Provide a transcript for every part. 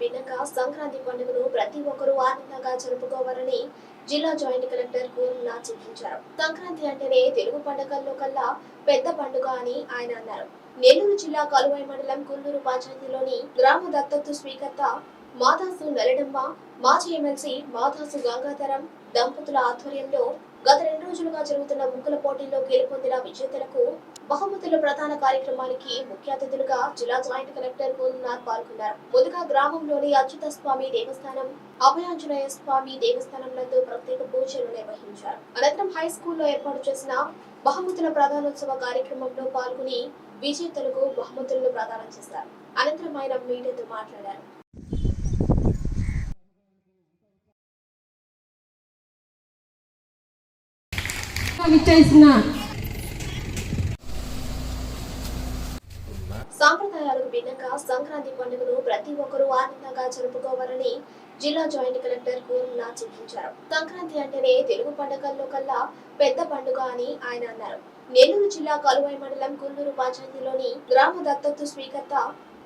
భిన్నంగా సంక్రాంతి పండుగను ప్రతి ఒక్కరూ ఆనందంగా జరుపుకోవాలని జిల్లా జాయింట్ కలెక్టర్ కూరులా సూచించారు సంక్రాంతి అంటేనే తెలుగు పండుగల్లో కల్లా పెద్ద పండుగ అని ఆయన అన్నారు. నెల్లూరు జిల్లా కలువై మండలం కుల్లూరు పంచాయతీలోని గ్రామ దత్తత్తు స్వీకర్త మాదాసు నలడమ్మ మాజీ ఎమ్మెల్సీ మాదాసు గంగాధరం దంపతుల ఆధ్వర్యంలో గత రెండు రోజులుగా జరుగుతున్న ముగ్గుల పోటీల్లో గెలుపొందిన విజేతలకు బహుమతుల ప్రధాన కార్యక్రమానికి ముఖ్య అతిథులుగా జిల్లా జాయింట్ కలెక్టర్ పూర్ణనాథ్ పాల్గొన్నారు. ముందుగా గ్రామంలోని అచ్యుత స్వామి దేవస్థానం అభయాంజనేయ స్వామి దేవస్థానం నందు ప్రత్యేక పూజలు నిర్వహించారు. అనంతరం హై స్కూల్లో ఏర్పాటు చేసిన బహుమతుల ప్రధానోత్సవ కార్యక్రమంలో పాల్గొని విజేతలకు బహుమతులను ప్రదానం చేశారు. అనంతరం ఆయన మీడియాతో మాట్లాడారు. విచ్చేసిన సాంప్రదాయాలకు భిన్నంగా సంక్రాంతి పండుగను ప్రతి ఒక్కరూ ఆనందంగా జరుపుకోవాలని జిల్లా జాయింట్ కలెక్టర్ కూరులా సూచించారు సంక్రాంతి అంటేనే తెలుగు పండుగల్లో కల్లా పెద్ద పండుగ అని ఆయన అన్నారు. నెల్లూరు జిల్లా కలువై మండలం కుల్లూరు పంచాయతీలోని గ్రామ దత్తత్తు స్వీకర్త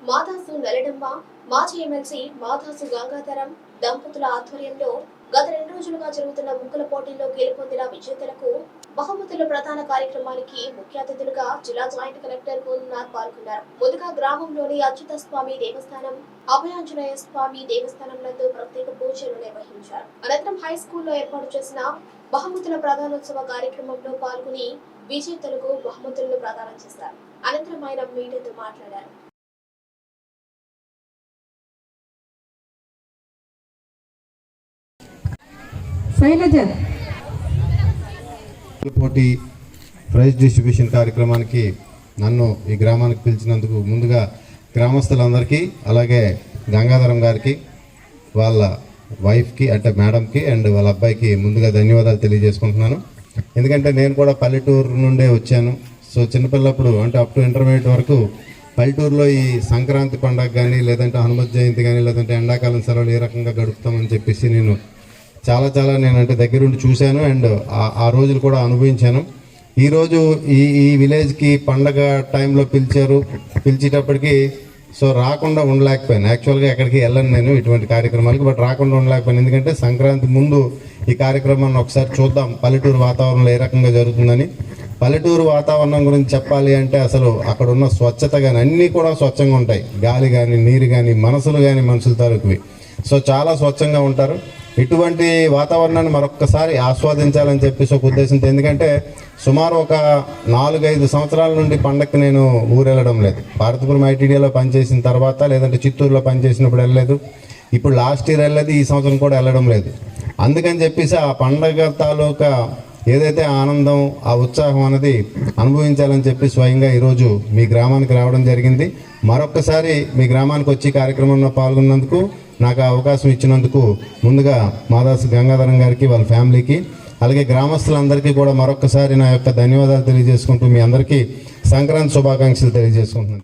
మాదాసు నలడమ్మ మాజీ ఎమ్మెల్సీ మాదాసు గంగాధరం దంపతుల ఆధ్వర్యంలో గత రెండు రోజులుగా జరుగుతున్న ముగ్గుల పోటీల్లో గెలుపొందిన విజేతలకు బహుమతుల ప్రధాన కార్యక్రమానికి ముఖ్య అతిథులుగా జిల్లా జాయింట్ కలెక్టర్ పూర్ణనాథ్ పాల్గొన్నారు. ముందుగా గ్రామంలోని అచ్యుత స్వామి దేవస్థానం అభయాంజనేయ స్వామి దేవస్థానం నందు ప్రత్యేక పూజలు నిర్వహించారు. అనంతరం హై స్కూల్లో ఏర్పాటు చేసిన బహుమతుల ప్రధానోత్సవ కార్యక్రమంలో పాల్గొని విజేతలకు బహుమతులను ప్రదానం చేశారు. అనంతరం ఆయన మీడియాతో మాట్లాడారు. శైలజ పోటీ ప్రైజ్ డిస్ట్రిబ్యూషన్ కార్యక్రమానికి నన్ను ఈ గ్రామానికి పిలిచినందుకు ముందుగా గ్రామస్తులందరికీ అలాగే గంగాధరం గారికి వాళ్ళ వైఫ్కి అంటే మేడంకి అండ్ వాళ్ళ అబ్బాయికి ముందుగా ధన్యవాదాలు తెలియజేసుకుంటున్నాను. ఎందుకంటే నేను కూడా పల్లెటూరు నుండే వచ్చాను. సో చిన్నపిల్లప్పుడు అంటే అప్ టు ఇంటర్మీడియట్ వరకు పల్లెటూరులో ఈ సంక్రాంతి పండగ కానీ లేదంటే హనుమత్ జయంతి కానీ లేదంటే ఎండాకాలం సెలవులు ఏ రకంగా గడుపుతామని చెప్పేసి నేను చాలా చాలా నేను అంటే దగ్గరుండి చూశాను అండ్ ఆ- ఆ రోజులు కూడా అనుభవించాను. ఈరోజు ఈ ఈ విలేజ్కి పండగ టైంలో పిలిచారు. పిలిచేటప్పటికి సో రాకుండా ఉండలేకపోయాను. యాక్చువల్గా ఎక్కడికి వెళ్ళను నేను ఇటువంటి కార్యక్రమాలకి బట్ రాకుండా ఉండలేకపోయాను. ఎందుకంటే సంక్రాంతి ముందు ఈ కార్యక్రమాన్ని ఒకసారి చూద్దాం. పల్లెటూరు వాతావరణంలో ఏ రకంగా జరుగుతుందని. పల్లెటూరు వాతావరణం గురించి చెప్పాలి అంటే అసలు అక్కడ ఉన్న స్వచ్ఛత కానీ అన్నీ కూడా స్వచ్ఛంగా ఉంటాయి. గాలి కానీ నీరు కానీ మనసులు కానీ మనుషుల తాలూకువి. సో చాలా స్వచ్ఛంగా ఉంటారు. ఇటువంటి వాతావరణాన్ని మరొక్కసారి ఆస్వాదించాలని చెప్పేసి ఒక ఉద్దేశంతో. ఎందుకంటే సుమారు ఒక నాలుగైదు సంవత్సరాల నుండి పండగకి నేను ఊరెళ్ళడం లేదు. భారతపురం ఐటీడీలో పనిచేసిన తర్వాత లేదంటే చిత్తూరులో పనిచేసినప్పుడు వెళ్ళలేదు. ఇప్పుడు లాస్ట్ ఇయర్ వెళ్ళలేదు ఈ సంవత్సరం కూడా వెళ్ళడం లేదు. అందుకని చెప్పేసి ఆ పండగ తాలూకా ఏదైతే ఆనందం ఆ ఉత్సాహం అనేది అనుభవించాలని చెప్పి స్వయంగా ఈరోజు మీ గ్రామానికి రావడం జరిగింది. మరొక్కసారి మీ గ్రామానికి వచ్చి కార్యక్రమంలో పాల్గొన్నందుకు నాకు అవకాశం ఇచ్చినందుకు ముందుగా మాదాసు గంగాధరం గారికి వాళ్ళ ఫ్యామిలీకి అలాగే గ్రామస్తులందరికీ కూడా మరొకసారి నా యొక్క ధన్యవాదాలు తెలియజేసుకుంటూ మీ అందరికీ సంక్రాంతి శుభాకాంక్షలు తెలియజేసుకుంటున్నాను.